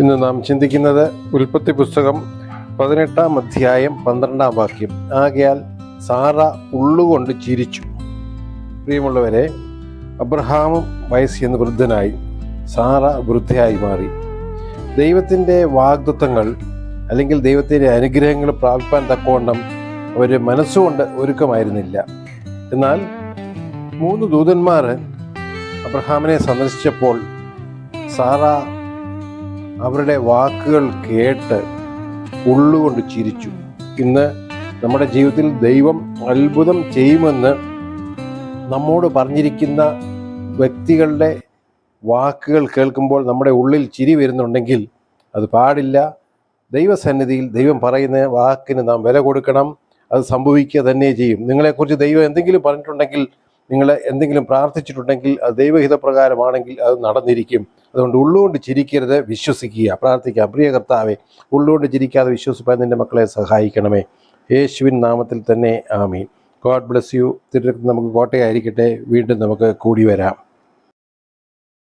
ഇന്ന് നാം ചിന്തിക്കുന്നത് ഉൽപ്പത്തി പുസ്തകം പതിനെട്ടാം അധ്യായം പന്ത്രണ്ടാം വാക്യം. ആകയാൽ സാറ ഉള്ളുകൊണ്ട് ചിരിച്ചു. പ്രിയമുള്ളവരെ അബ്രഹാമും വയസ്സ് വൃദ്ധനായി സാറ വൃദ്ധയായി മാറി. ദൈവത്തിന്റെ വാഗ്ദത്വങ്ങൾ അല്ലെങ്കിൽ ദൈവത്തിന്റെ അനുഗ്രഹങ്ങൾ പ്രാപിപ്പാൻ തക്കവണ്ണം അവർ മനസ്സുകൊണ്ട് ഒരുക്കമായിരുന്നില്ല. എന്നാൽ മൂന്ന് ദൂതന്മാർ അബ്രഹാമിനെ സന്ദർശിച്ചപ്പോൾ സാറ അവരുടെ വാക്കുകൾ കേട്ട് ഉള്ളുകൊണ്ട് ചിരിച്ചു. ഇന്ന് നമ്മുടെ ജീവിതത്തിൽ ദൈവം അത്ഭുതം ചെയ്യുമെന്ന് നമ്മോട് പറഞ്ഞിരിക്കുന്ന വ്യക്തികളുടെ വാക്കുകൾ കേൾക്കുമ്പോൾ നമ്മുടെ ഉള്ളിൽ ചിരി വരുന്നുണ്ടെങ്കിൽ അത് പാടില്ല. ദൈവസന്നിധിയിൽ ദൈവം പറയുന്ന വാക്കിന് നാം വില കൊടുക്കണം. അത് സംഭവിക്കുക തന്നെ ചെയ്യും. നിങ്ങളെക്കുറിച്ച് ദൈവം എന്തെങ്കിലും പറഞ്ഞിട്ടുണ്ടെങ്കിൽ നിങ്ങൾ എന്തെങ്കിലും പ്രാർത്ഥിച്ചിട്ടുണ്ടെങ്കിൽ അത് ദൈവഹിതപ്രകാരമാണെങ്കിൽ അത് നടന്നിരിക്കും. അതുകൊണ്ട് ഉള്ളുകൊണ്ട് ചിരിക്കരുത് വിശ്വസിക്കുക. പ്രാർത്ഥിക്കുക പ്രിയ കർത്താവെ ഉള്ളുകൊണ്ട് ചിരിക്കാതെ വിശ്വസിപ്പാൻ നിന്റെ മക്കളെ സഹായിക്കണമേ. യേശുവിൻ നാമത്തിൽ തന്നെ ആമീൻ. God bless you. തിരുത്തി നമുക്ക് കോട്ടയായിരിക്കട്ടെ. വീണ്ടും നമുക്ക് കൂടി വരാം.